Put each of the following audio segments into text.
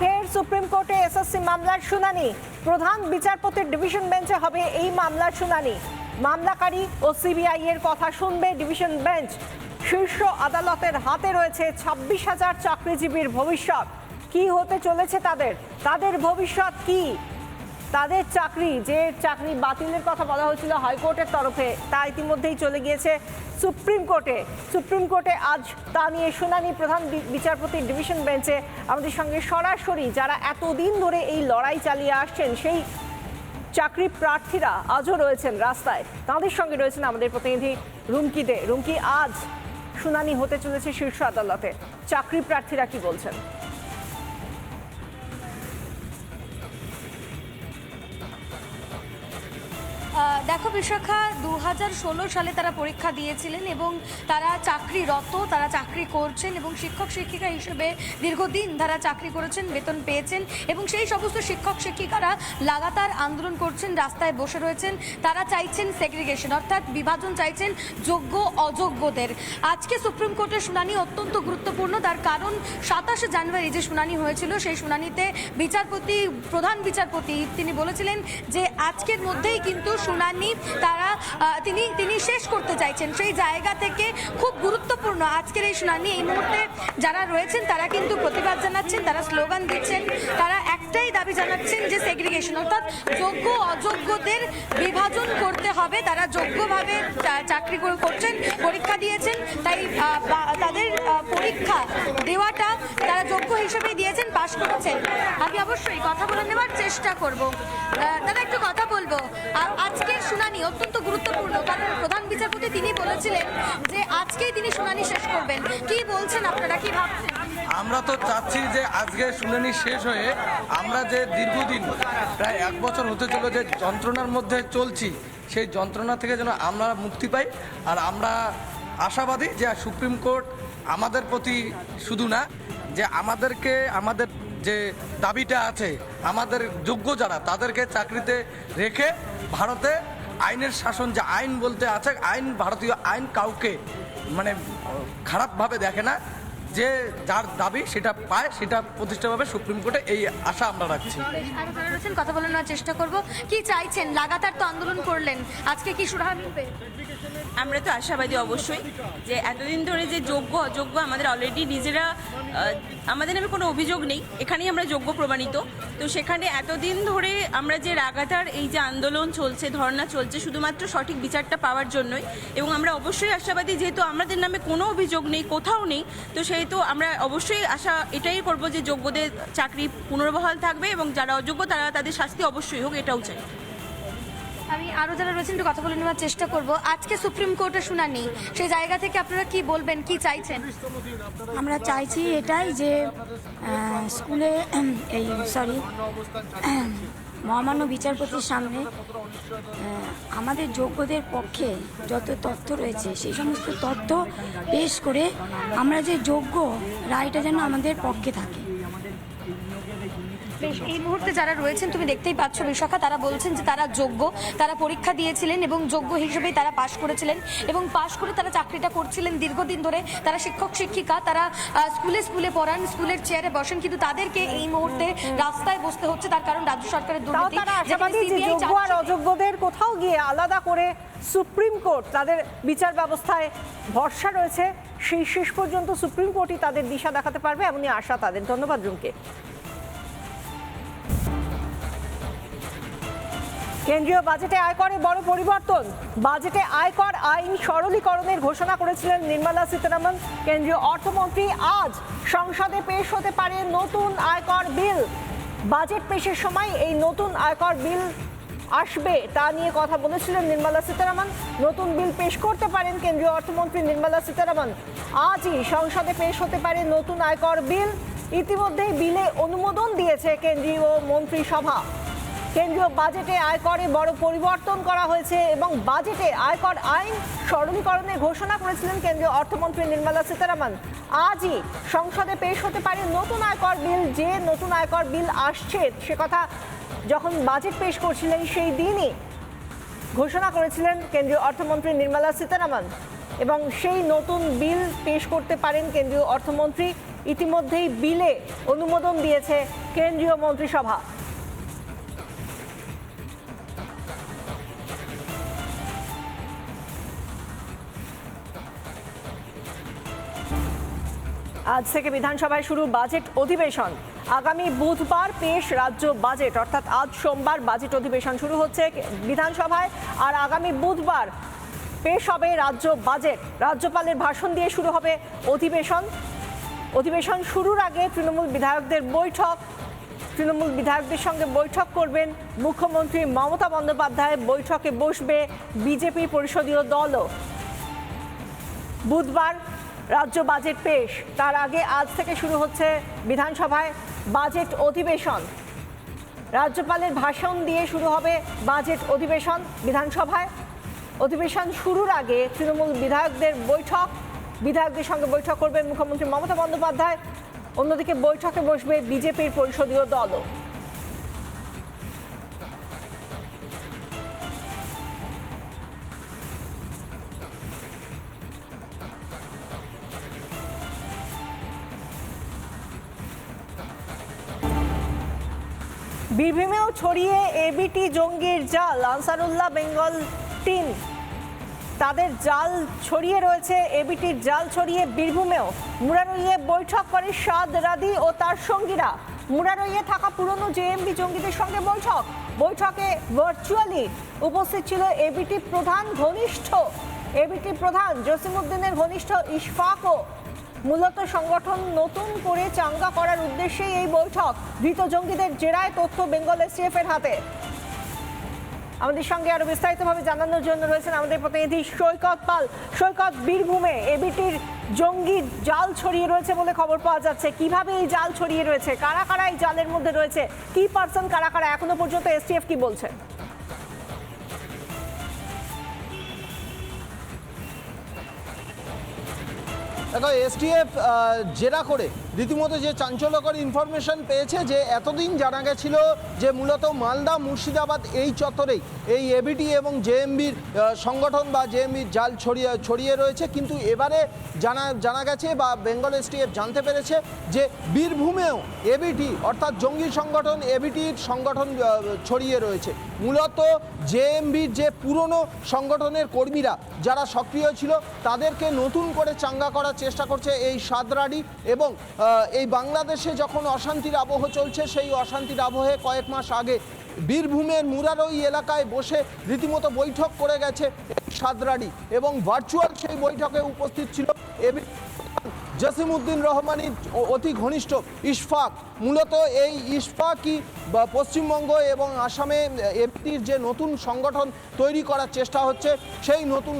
ফের সুপ্রিম কোর্টে এসএসসি মামলার শুনানি। প্রধান বিচারপতির ডিভিশন বেঞ্চে হবে এই মামলার শুনানি। মামলাকারী ও সিবিআই এর কথা শুনবে ডিভিশন বেঞ্চ। শীর্ষ আদালতের হাতে রয়েছে ছাব্বিশ হাজার চাকরিজীবীর ভবিষ্যৎ। কি হতে চলেছে তাদের? তাদের ভবিষ্যৎ কি? তাদের চাকরি, যে চাকরি বাতিলের কথা বলা হয়েছিল হাইকোর্টের তরফে, তা ইতিমধ্যেই চলে গিয়েছে সুপ্রিম কোর্টে। সুপ্রিম কোর্টে আজ তা নিয়ে শুনানি। প্রধান বি- বিচারপতির ডিভিশন বেঞ্চে আমাদের সঙ্গে সরাসরি যারা এতদিন ধরে এই লড়াই চালিয়ে আসছেন, সেই চাকরি প্রার্থীরা আজও রয়েছেন রাস্তায়। তাদের সঙ্গে রয়েছেন আমাদের প্রতিনিধি রুমকি দে। রুমকি, আজ শুনানি হতে চলেছে শীর্ষ আদালতে। চাকরি প্রার্থীরা কি বলছেন? দেখো বিশাখা দু হাজার ষোলো সালে তারা পরীক্ষা দিয়েছিলেন এবং তারা চাকরিরত তারা চাকরি করছেন এবং শিক্ষক শিক্ষিকা হিসেবে দীর্ঘদিন তারা চাকরি করেছেন, বেতন পেয়েছেন এবং সেই সমস্ত শিক্ষক শিক্ষিকারা লাগাতার আন্দোলন করছেন, রাস্তায় বসে রয়েছেন। তারা চাইছেন সেগ্রিগেশন অর্থাৎ বিভাজন চাইছেন যোগ্য, অযোগ্যদের। আজকে সুপ্রিম কোর্টের শুনানি অত্যন্ত গুরুত্বপূর্ণ, তার কারণ সাতাশে জানুয়ারি যে শুনানি হয়েছিল, সেই শুনানিতে বিচারপতি, প্রধান বিচারপতি তিনি বলেছিলেন যে আজকের মধ্যেই কিন্তু শুনানি তারা তিনি তিনি শেষ করতে চাইছেন। সেই জায়গা থেকে খুব গুরুত্বপূর্ণ আজকের এই শুনানি। এই মুহূর্তে যারা রয়েছেন, তারা কিন্তু প্রতিবাদ জানাচ্ছেন, তারা স্লোগান দিচ্ছেন, তারা দাবি জানাচ্ছেন যে সেগ্রিগেশন অর্থাৎ যোগ্য, অযোগ্যদের বিভাজন করতে হবে। তারা যোগ্যভাবে চাকরি করছেন, পরীক্ষা দিয়েছেন। তাই তাদের পরীক্ষা দেওয়াটা তারা যোগ্য হিসেবে দিয়েছেন, পাশ করেছেন। আমি অবশ্যই কথা বলে নেওয়ার চেষ্টা করব। দাদা, একটু কথা বলব। আজকের শুনানি অত্যন্ত গুরুত্বপূর্ণ। কারণ প্রধান বিচারপতি তিনি বলেছিলেন যে আজকেই তিনি শুনানি শেষ করবেন। কি বলছেন আপনারা? কি ভাবছেন? আমরা তো চাচ্ছি যে আজকে শুনানি শেষ হয়ে আমরা যে দীর্ঘদিন, প্রায় এক বছর হতে চলো যে যন্ত্রণার মধ্যে চলছি, সেই যন্ত্রণা থেকে যেন আমরা মুক্তি পাই। আর আমরা আশাবাদী যে সুপ্রিম কোর্ট আমাদের প্রতি শুধু না, যে আমাদেরকে, আমাদের যে দাবিটা আছে, আমাদের যোগ্য যারা, তাদেরকে চাকরিতে রেখে ভারতে আইনের শাসন যে আইন বলতে আছে, আইন ভারতীয় আইন কাউকে মানে খারাপভাবে দেখে না যে যার দাবি সেটা পায়, সেটা প্রতিষ্ঠা পাবে সুপ্রিম কোর্টে এই আশা আমরা রাখছি। কথা বলে নেওয়ার চেষ্টা করব। কি চাইছেন? লাগাতার তো আন্দোলন করলেন। আজকে কি সুরাহা মিলবে? আমরা তো আশাবাদী অবশ্যই যে এতদিন ধরে যে যোগ্য, অযোগ্য আমাদের অলরেডি নিজেরা আমাদের নামে কোনো অভিযোগ নেই। এখানেই আমরা যোগ্য প্রমাণিত। তো সেখানে এতদিন ধরে আমরা যে লাগাতার এই যে আন্দোলন চলছে, ধর্ণা চলছে, শুধুমাত্র সঠিক বিচারটা পাওয়ার জন্যই এবং আমরা অবশ্যই আশাবাদী যেহেতু আমাদের নামে কোনো অভিযোগ নেই, কোথাও নেই, তো সেহেতু আমরা অবশ্যই আশা এটাই করব যে যোগ্যদের চাকরি পুনর্বহাল থাকবে এবং যারা অযোগ্য তারা তাদের শাস্তি অবশ্যই হোক, এটাও চাই। আমি আরও যারা রয়েছেন একটু কথা বলে নেওয়ার চেষ্টা করব। আজকে সুপ্রিম কোর্টে শুনানি, সেই জায়গা থেকে আপনারা কি বলবেন, কি চাইছেন? আমরা চাইছি এটাই যে স্কুলে এই সরি মহামান্য বিচারপতির সামনে আমাদের যোগ্যদের পক্ষে যত তথ্য রয়েছে, সেই সমস্ত তথ্য পেশ করে আমরা যে যোগ্য, রায়টা যেন আমাদের পক্ষে থাকে। বেশ এই মুহূর্তে যারা রয়েছেন তুমি দেখতেই পাচ্ছ বিশাখা তারা বলছেন যে তারা যোগ্য তারা পরীক্ষা দিয়েছিলেন এবং যোগ্য হিসেবেই তারা পাশ করেছিলেন এবং পাশ করে তারা চাকরিটা করছিলেন দীর্ঘদিন ধরে। তারা শিক্ষক শিক্ষিকা তারা স্কুলে স্কুলে পড়ান স্কুলের চেয়ারে বসেন কিন্তু তাদেরকে এই মুহূর্তে রাস্তায় বসতে হচ্ছে তার কারণ রাজ্য সরকারের দুর্নীতি। যোগ্য আর অযোগ্যদের কোথাও গিয়ে আলাদা করে সুপ্রিম কোর্ট তাদের বিচার ব্যবস্থায় ভরসা রয়েছে সেই শেষ পর্যন্ত সুপ্রিম কোর্টই তাদের দিশা দেখাতে পারবে এমনই আশা তাদের। ধন্যবাদ রুমকে। কেন্দ্রীয় বাজেটে আয়করে বড় পরিবর্তন। বাজেটে আয়কর আইন সরলীকরণের ঘোষণা করেছিলেন নির্মলা সীতারামন। কেন্দ্রীয় অর্থমন্ত্রী আজ সংসদে পেশ হতে পারে নতুন আয়কর বিল। বাজেট পেশের সময় এই নতুন আয়কর বিল আসবে তা নিয়ে কথা বলেছিলেন নির্মলা সীতারামন। নতুন বিল পেশ করতে পারেন কেন্দ্রীয় অর্থমন্ত্রী নির্মলা সীতারামন। আজই সংসদে পেশ হতে পারে নতুন আয়কর বিল। ইতিমধ্যেই বিলে অনুমোদন দিয়েছে কেন্দ্রীয় মন্ত্রিসভা। কেন্দ্রীয় বাজেটে আয়করে বড় পরিবর্তন করা হয়েছে এবং বাজেটে আয়কর আইন সরলীকরণের ঘোষণা করেছিলেন কেন্দ্রীয় অর্থমন্ত্রী নির্মলা সীতারামন। আজই সংসদে পেশ হতে পারে নতুন আয়কর বিল, যে নতুন আয়কর বিল আসছে সে কথা যখন বাজেট পেশ করছিলেন সেই দিনই ঘোষণা করেছিলেন কেন্দ্রীয় অর্থমন্ত্রী নির্মলা সীতারামন এবং সেই নতুন বিল পেশ করতে পারেন কেন্দ্রীয় অর্থমন্ত্রী। ইতিমধ্যেই বিলে অনুমোদন দিয়েছে কেন্দ্রীয় মন্ত্রিসভা। আজ থেকে বিধানসভায় শুরু বাজেট অধিবেশন। আগামী বুধবার পেশ রাজ্য বাজেট, অর্থাৎ আজ সোমবার বাজেট অধিবেশন শুরু হচ্ছে বিধানসভায়। আর আগামী বুধবার পেশ হবে রাজ্য বাজেট। রাজ্যপালের ভাষণ দিয়ে শুরু হবে অধিবেশন। অধিবেশন শুরুর আগে তৃণমূল বিধায়কদের বৈঠক। তৃণমূল বিধায়কদের সঙ্গে বৈঠক করবেন মুখ্যমন্ত্রী মমতা বন্দ্যোপাধ্যায়। বৈঠকে বসবে বিজেপি পরিষদীয় দলও। বুধবার রাজ্য বাজেট পেশ। তার আগে আজ থেকে শুরু হচ্ছে বিধানসভায় বাজেট অধিবেশন। রাজ্যপালের ভাষণ দিয়ে শুরু হবে বাজেট অধিবেশন বিধানসভায়। অধিবেশন শুরুর আগে তৃণমূল বিধায়কদের বৈঠক। বিধায়কদের সঙ্গে বৈঠক করবেন মুখ্যমন্ত্রী মমতা বন্দ্যোপাধ্যায়। অন্যদিকে বৈঠকে বসবে বিজেপির পরিষদীয় দলও। বীরভূমেও ছড়িয়ে এবিটি জঙ্গির জাল, আনসারুল্লাহ বেঙ্গল টিম। তাদের জাল ছড়িয়ে রয়েছে এবিটির জাল ছড়িয়ে বীরভূমেও। মুরারইয়ে বৈঠক করে সাদ রাদি ও তার সঙ্গীরা। মুরারইয়ে থাকা পুরনো জেএমবি জঙ্গিদের সঙ্গে বৈঠক। বৈঠকে ভার্চুয়ালি উপস্থিত ছিল এবিটি প্রধান ঘনিষ্ঠ। এবিটি প্রধান জসিমউদ্দিনের ঘনিষ্ঠ ইশফাকও। মূলত সংগঠন নতুন করে চাঙ্গা করার উদ্দেশ্যেই এই বৈঠক। ধৃত জঙ্গিদের জেরায় তথ্য বেঙ্গল এসটিএফ এর হাতে। আমাদের সঙ্গে আরও বিস্তারিতভাবে জানানোর জন্য রয়েছেন আমাদের প্রতিনিধি সৈকত পাল। সৈকত, বীরভূমে এবিটির জঙ্গি জাল ছড়িয়ে রয়েছে বলে খবর পাওয়া যাচ্ছে। কীভাবে এই জাল ছড়িয়ে রয়েছে? কারা কারা এই জালের মধ্যে রয়েছে? কি পার্সন কারা কারা? এখনও পর্যন্ত এসটিএফ কি বলছে? দেখো এসটিএফ জেরা করে রীতিমতো যে চাঞ্চল্যকর ইনফরমেশন পেয়েছে যে এতদিন জানা গেছিল যে মূলত মালদা, মুর্শিদাবাদ এই চত্বরেই এই এবিটি এবং জেএমবির সংগঠন বা জেএমবির জাল ছড়িয়ে ছড়িয়ে রয়েছে। কিন্তু এবারে জানা জানা গেছে বা বেঙ্গল এসটিএফ জানতে পেরেছে যে বীরভূমেও এবিটি অর্থাৎ জঙ্গি সংগঠন এবিটির সংগঠন ছড়িয়ে রয়েছে। মূলত জেএমবির যে পুরনো সংগঠনের কর্মীরা যারা সক্রিয় ছিল, তাদেরকে নতুন করে চাঙ্গা করার চেষ্টা করছে এই সাদরাডি এবং এই বাংলাদেশে যখন অশান্তির আবহ চলছে, সেই অশান্তির আবহে কয়েক মাস আগে বীরভূমের মুরারই এলাকায় বসে রীতিমতো বৈঠক করে গেছে সাদরাডি এবং ভার্চুয়াল সেই বৈঠকে উপস্থিত ছিল এবি জসিমউদ্দিন রহমানির অতি ঘনিষ্ঠ ইশফাক। মূলত এই ইশফাকই পশ্চিমবঙ্গ এবং আসামে এফটির যে নতুন সংগঠন তৈরি করার চেষ্টা হচ্ছে, সেই নতুন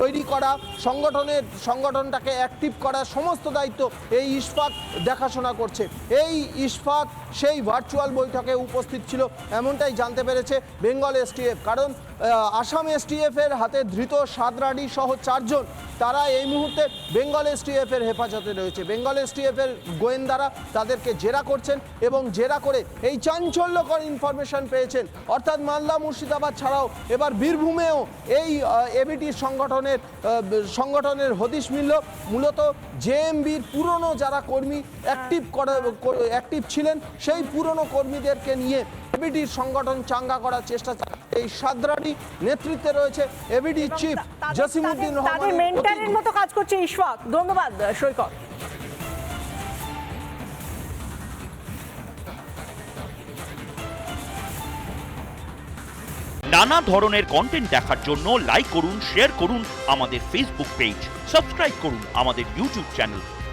তৈরি করা সংগঠনের সংগঠনটাকে অ্যাক্টিভ করা সমস্ত দায়িত্ব এই ইস্পাত দেখাশোনা করছে। এই ইশফাক সেই ভার্চুয়াল বৈঠকে উপস্থিত ছিল। এমনটাই জানতে পেরেছে বেঙ্গল এসটিএফ কারণ আসাম এসটিএফ এর হাতে ধৃত সাদরাডি সহ চারজন, তারা এই মুহূর্তে বেঙ্গল এসটিএফ এর হেফাজতে রয়েছে। বেঙ্গল এসটিএফ এর গোয়েন্দারা তাদেরকে জেরা করছেন এবং জেরা করে এই চাঞ্চল্যকর ইনফরমেশন পেয়েছেন। অর্থাৎ মালদা মুর্শিদাবাদ ছাড়াও এবার বীরভূমেও এই এবিটি সংগঠনের সংগঠনের হদিশ মিলল। মূলত জেএমবির পুরনো যারা কর্মী অ্যাক্টিভ করা অ্যাক্টিভ ছিলেন সেই পুরনো কর্মীদেরকে নিয়ে এবিটির সংগঠন চাঙ্গা করার চেষ্টা এই সাদরাডি নেতৃত্বে রয়েছে এবিডি চিফ জসিমউদ্দিন তাদের- মেন্টারের মতো কাজ করছে ইশফাক। ধন্যবাদ সৈকত। নানা ধরনের কন্টেন্ট দেখার জন্য লাইক করুন শেয়ার করুন আমাদের ফেসবুক পেজ সাবস্ক্রাইব করুন আমাদের ইউটিউব চ্যানেল